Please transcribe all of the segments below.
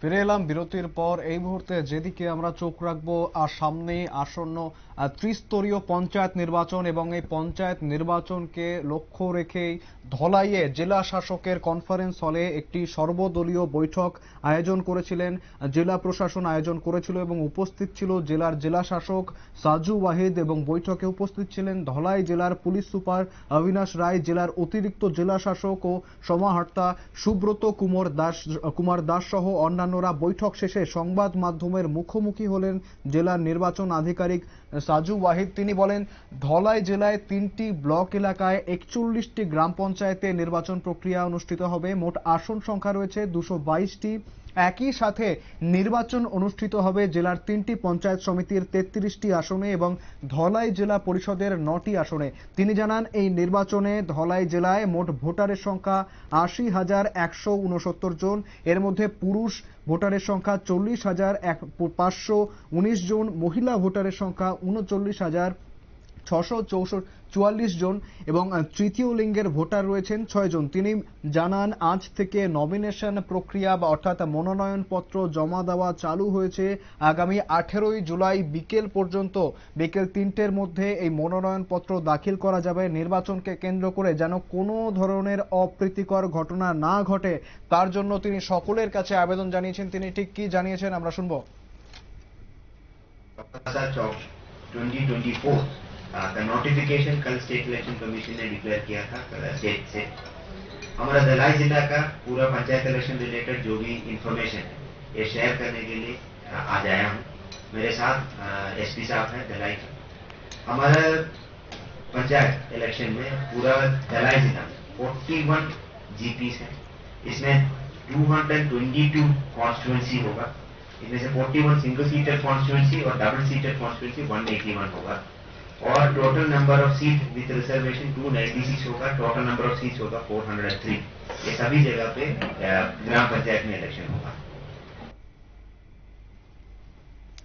ফিরে এলাম, বিরতির পর এই মুহূর্তে যেদিকে আমরা চোখ রাখব, আর সামনে আসন্ন ত্রিস্তরীয় পঞ্চায়েত নির্বাচন এবং এই পঞ্চায়েত নির্বাচনকে লক্ষ্য রেখেই ধলাইয়ে জেলা শাসকের কনফারেন্স হলে একটি সর্বদলীয় বৈঠক আয়োজন করেছিলেন, জেলা প্রশাসন আয়োজন করেছিল এবং উপস্থিত ছিল জেলার জেলা শাসক সাজু ওয়াহিদ এবং বৈঠকে উপস্থিত ছিলেন ধলাই জেলার পুলিশ সুপার অবিনাশ রায়, জেলার অতিরিক্ত জেলা শাসক ও সমাহর্তা সুব্রত কুমার দাস কুমার দাস সহ অন্যান্যরা বৈঠক শেষে সংবাদ মাধ্যমের মুখোমুখি হলেন জেলার নির্বাচন আধিকারিক সাজু ওয়াহিদ। তিনি বলেন, ধলাই জেলায় তিনটি ব্লক এলাকায় একচল্লিশটি গ্রাম পঞ্চায়েতে নির্বাচন প্রক্রিয়া অনুষ্ঠিত হবে। মোট আসন সংখ্যা রয়েছে দুশো বাইশটি। একই সাথে নির্বাচন অনুষ্ঠিত হবে জেলার তিনটি পঞ্চায়েত সমিতির তেত্রিশটি আসনে এবং ধলাই জেলা পরিষদের নটি আসনে। তিনি জানান, এই নির্বাচনে ধলাই জেলায় মোট ভোটারের সংখ্যা আশি হাজার একশো উনসত্তর জন। এর মধ্যে পুরুষ ভোটারের সংখ্যা চল্লিশ হাজার এক পাঁচশো উনিশ জন, মহিলা ভোটারের সংখ্যা উনচল্লিশ হাজার ছশো চুয়াল্লিশ জন এবং তৃতীয় লিঙ্গের ভোটার রয়েছেন ছয়জন তিনি জানান আজ থেকে নমিনেশন প্রক্রিয়া বা অর্থাৎ মনোনয়নপত্র জমা দেওয়া চালু হয়েছে আগামী আঠেরোই জুলাই বিকেল পর্যন্ত বিকেল তিনটের মধ্যে এই মনোনয়নপত্র দাখিল করা যাবে নির্বাচনকে কেন্দ্র করে যেন কোনো ধরনের অপ্রীতিকর ঘটনা না ঘটে তার জন্য তিনি সকলের কাছে আবেদন জানিয়েছেন তিনি ঠিক কি জানিয়েছেন আমরা শুনব 2024 का नोटिफिकेशन कल स्टेट इलेक्शन कमीशन ने डिक्लेयर किया था स्टेट से। हमारा दलाई जिला का पूरा पंचायत इलेक्शन रिलेटेड जो भी इंफॉर्मेशन है, ये शेयर करने के लिए आज आया हूँ। मेरे साथ एसपी साहब हैं दलाई का हमारा पंचायत इलेक्शन में पूरा दलाई जिला में 41 जीपीस है। इसमें 222 कॉन्स्टिट्युएंसी होगा। इनमें से 41 सिंगल सीटर कॉन्स्टिट्युएंसी और डबल सीटर कॉन्स्टिट्युएंसी 181 होगा। और total number of seat with reservation 296 होगा टोटल नंबर ऑफ सीट्स होगा 403 ये सभी जगह पे अ, ग्राम पंचायत में इलेक्शन होगा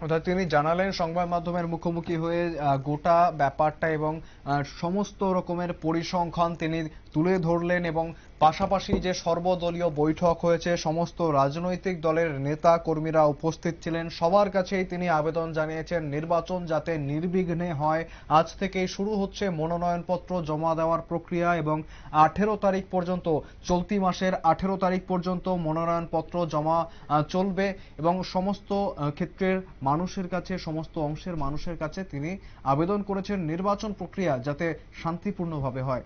অর্থাৎ তিনি জানালেন সংবাদ মাধ্যমের মুখোমুখি হয়ে আহ, গোটা ব্যাপারটা এবং আহ, সমস্ত রকমের পরিসংখ্যান তিনি তুলে ধরলেন এবং পাশাপাশি যে সর্বদলীয় বৈঠক হয়েছে, সমস্ত রাজনৈতিক দলের নেতা কর্মীরা উপস্থিত ছিলেন। সবার কাছেই তিনি আবেদন জানিয়েছেন, নির্বাচন যাতে নির্বিঘ্নে হয়, আজ থেকেই শুরু হচ্ছে মনোনয়নপত্র জমা দেওয়ার প্রক্রিয়া এবং আঠেরো তারিখ পর্যন্ত, চলতি মাসের আঠেরো তারিখ পর্যন্ত মনোনয়নপত্র জমা চলবে এবং সমস্ত ক্ষেত্রের মানুষের কাছে, সমস্ত অংশের মানুষের কাছে তিনি আবেদন করেছেন, নির্বাচন প্রক্রিয়া যাতে শান্তিপূর্ণভাবে হয়।